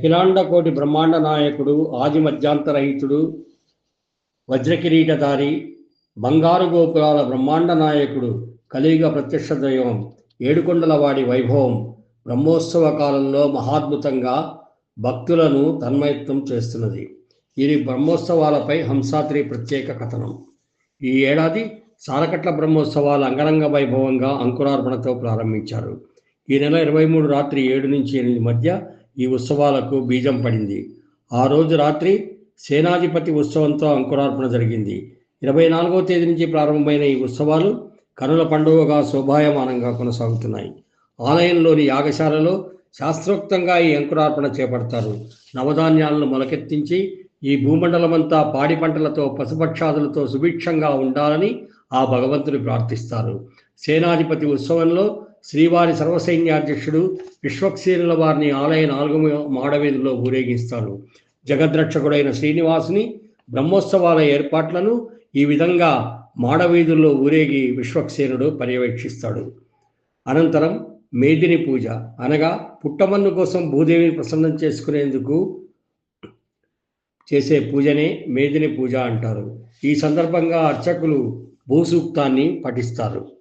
అఖిలాండ కోటి బ్రహ్మాండ నాయకుడు ఆది మధ్యాంతరహితుడు వజ్రకిరీటధారి బంగారు గోపురాల బ్రహ్మాండ నాయకుడు కలియుగ ప్రత్యక్ష దైవం ఏడుకొండల వాడి వైభవం బ్రహ్మోత్సవ కాలంలో మహాద్భుతంగా భక్తులను తన్మయత్వం చేస్తున్నది. ఇది బ్రహ్మోత్సవాలపై హంసాత్రి ప్రత్యేక కథనం. ఈ ఏడాది సారకట్ల బ్రహ్మోత్సవాలు అంగరంగ వైభవంగా అంకురార్పణతో ప్రారంభించారు. ఈ నెల ఇరవై మూడు రాత్రి ఏడు నుంచి ఎనిమిది మధ్య ఈ ఉత్సవాలకు బీజం పడింది. ఆ రోజు రాత్రి సేనాధిపతి ఉత్సవంతో అంకురార్పణ జరిగింది. ఇరవై నాలుగో తేదీ నుంచి ప్రారంభమైన ఈ ఉత్సవాలు కనుల పండుగగా శోభాయమానంగా కొనసాగుతున్నాయి. ఆలయంలోని యాగశాలలో శాస్త్రోక్తంగా ఈ అంకురార్పణ చేపడతారు. నవధాన్యాలను మొలకెత్తించి ఈ భూమండలమంతా పాడి పంటలతో పశుపక్షాదులతో సుభిక్షంగా ఉండాలని ఆ భగవంతుని ప్రార్థిస్తారు. సేనాధిపతి ఉత్సవంలో శ్రీవారి సర్వసైన్యాధ్యక్షుడు విశ్వక్సేనుల వారిని ఆలయ నాలుగు మాడవీధిలో ఊరేగిస్తారు జగద్రక్షకుడైన శ్రీనివాసుని బ్రహ్మోత్సవాల ఏర్పాట్లను ఈ విధంగా మాడవీధుల్లో ఊరేగి విశ్వక్సేనుడు పర్యవేక్షిస్తాడు. అనంతరం మేదిని పూజ. అనగా పుట్టమన్ను కోసం భూదేవిని ప్రసన్నం చేసుకునేందుకు చేసే పూజనే మేదిని పూజ అంటారు. ఈ సందర్భంగా అర్చకులు భూసూక్తాన్ని పఠిస్తారు.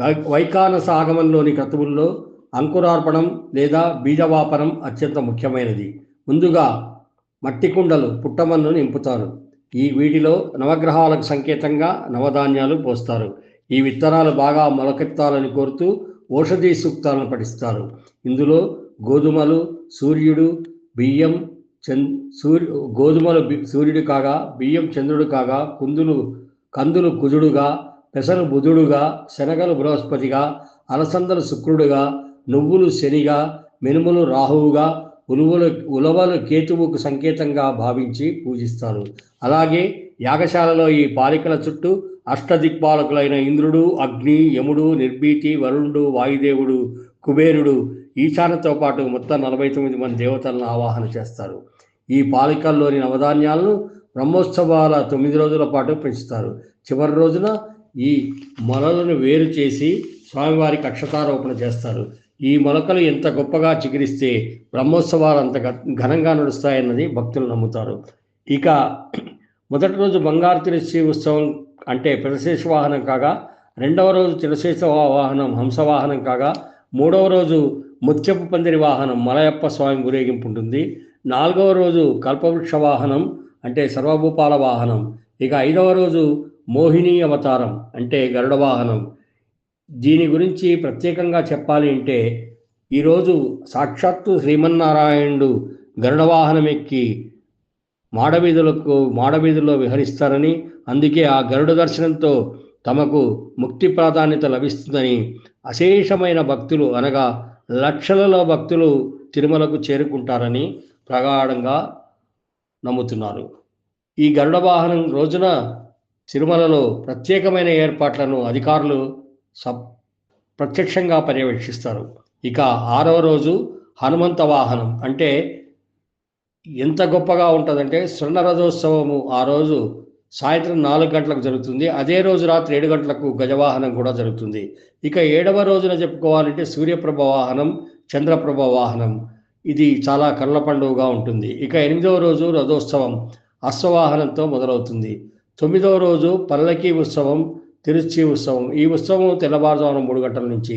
వై- వైఖానస ఆగమంలోని క్రతువుల్లో అంకురార్పణం లేదా బీజవాపనం అత్యంత ముఖ్యమైనది. ముందుగా మట్టి కుండలు పుట్టమన్ను నింపుతారు. ఈ వీటిలో నవగ్రహాలకు సంకేతంగా నవధాన్యాలు పోస్తారు. ఈ విత్తనాలు బాగా మొలకెత్తాలని కోరుతూ ఔషధీ సూక్తాలను పఠిస్తారు. ఇందులో గోధుమలు సూర్యుడు బియ్యం చంద్ సూర్యు గోధుమలు సూర్యుడు కాగా బియ్యం చంద్రుడు కాగా కుందులు కందులు కుజుడుగా పెసలు బుధుడుగా శనగలు బృహస్పతిగా అలసందలు శుక్రుడుగా నువ్వులు శనిగా మినుములు రాహువుగా ఉలువలు ఉలవలు కేతువుకు సంకేతంగా భావించి పూజిస్తారు. అలాగే యాగశాలలో ఈ పాలికల చుట్టూ అష్టదిక్పాలకులైన ఇంద్రుడు అగ్ని యముడు నిర్భీతి వరుణుడు వాయుదేవుడు కుబేరుడు ఈశాన్యతో పాటు మొత్తం నలభై తొమ్మిది మంది దేవతలను ఆవాహన చేస్తారు. ఈ పాలికల్లోని నవధాన్యాలను బ్రహ్మోత్సవాల తొమ్మిది రోజుల పాటు పెంచుతారు. చివరి రోజున ఈ మొలలను వేరు చేసి స్వామివారికి అక్షతారోపణ చేస్తారు. ఈ మొలకలు ఎంత గొప్పగా చికిరిస్తే బ్రహ్మోత్సవాలు అంత ఘనంగా నడుస్తాయన్నది భక్తులు నమ్ముతారు. ఇక మొదటి రోజు బంగారు తిరుశ్రీ ఉత్సవం అంటే పిరశేష వాహనం కాగా రెండవ రోజు తిరశేష వాహనం హంసవాహనం కాగా మూడవ రోజు ముత్యపు పందిరి వాహనం మలయప్ప స్వామి ఊరేగింపు ఉంటుంది. నాలుగవ రోజు కల్పవృక్ష వాహనం అంటే సర్వభూపాల వాహనం. ఇక ఐదవ రోజు మోహిని అవతారం అంటే గరుడ వాహనం. దీని గురించి ప్రత్యేకంగా చెప్పాలి అంటే ఈరోజు సాక్షాత్తు శ్రీమన్నారాయణుడు గరుడ వాహనం ఎక్కి మాడవీధులకు మాడవీధుల్లో విహరిస్తారని అందుకే ఆ గరుడ దర్శనంతో తమకు ముక్తి ప్రాధాన్యత లభిస్తుందని అశేషమైన భక్తులు అనగా లక్షలలో భక్తులు తిరుమలకు చేరుకుంటారని ప్రగాఢంగా నమ్ముతున్నారు. ఈ గరుడ వాహనం రోజున తిరుమలలో ప్రత్యేకమైన ఏర్పాట్లను అధికారులు సప్ ప్రత్యక్షంగా పర్యవేక్షిస్తారు. ఇక ఆరవ రోజు హనుమంత వాహనం అంటే ఎంత గొప్పగా ఉంటుందంటే స్వర్ణ రథోత్సవము ఆ రోజు సాయంత్రం నాలుగు గంటలకు జరుగుతుంది. అదే రోజు రాత్రి ఏడు గంటలకు గజవాహనం కూడా జరుగుతుంది. ఇక ఏడవ రోజున చెప్పుకోవాలంటే సూర్యప్రభ వాహనం చంద్రప్రభ వాహనం. ఇది చాలా కళ్ళ పండుగగా ఉంటుంది. ఇక ఎనిమిదవ రోజు రథోత్సవం అశ్వవాహనంతో మొదలవుతుంది. తొమ్మిదవ రోజు పల్లకి ఉత్సవం తిరుచి ఉత్సవం. ఈ ఉత్సవం తెల్లవారుజామున మూడు గంటల నుంచి.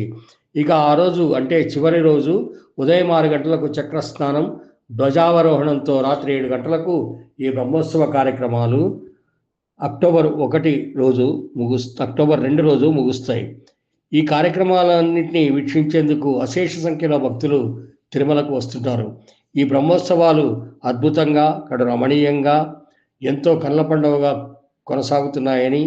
ఇక ఆ రోజు అంటే చివరి రోజు ఉదయం ఆరు గంటలకు చక్రస్నానం ధ్వజావరోహణంతో రాత్రి ఏడు గంటలకు ఈ బ్రహ్మోత్సవ కార్యక్రమాలు అక్టోబర్ ఒకటి రోజు ముగుస్ అక్టోబర్ రెండు రోజు ముగుస్తాయి. ఈ కార్యక్రమాలన్నింటినీ వీక్షించేందుకు అశేష సంఖ్యలో భక్తులు తిరుమలకు వస్తుంటారు. ఈ బ్రహ్మోత్సవాలు అద్భుతంగా కడు రమణీయంగా ఎంతో కళ్ళ పండుగగా కొనసాగుతున్నాయని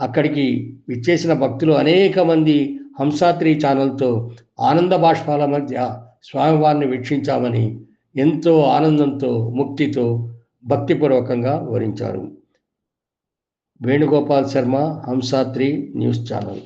అక్కడికి విచ్చేసిన భక్తులు అనేక మంది హంసాత్రి ఛానల్తో ఆనంద బాష్పాల మధ్య స్వామివారిని వీక్షించామని ఎంతో ఆనందంతో ముక్తితో భక్తిపూర్వకంగా వివరించారు. వేణుగోపాల్ శర్మ హంసాత్రి న్యూస్ ఛానల్.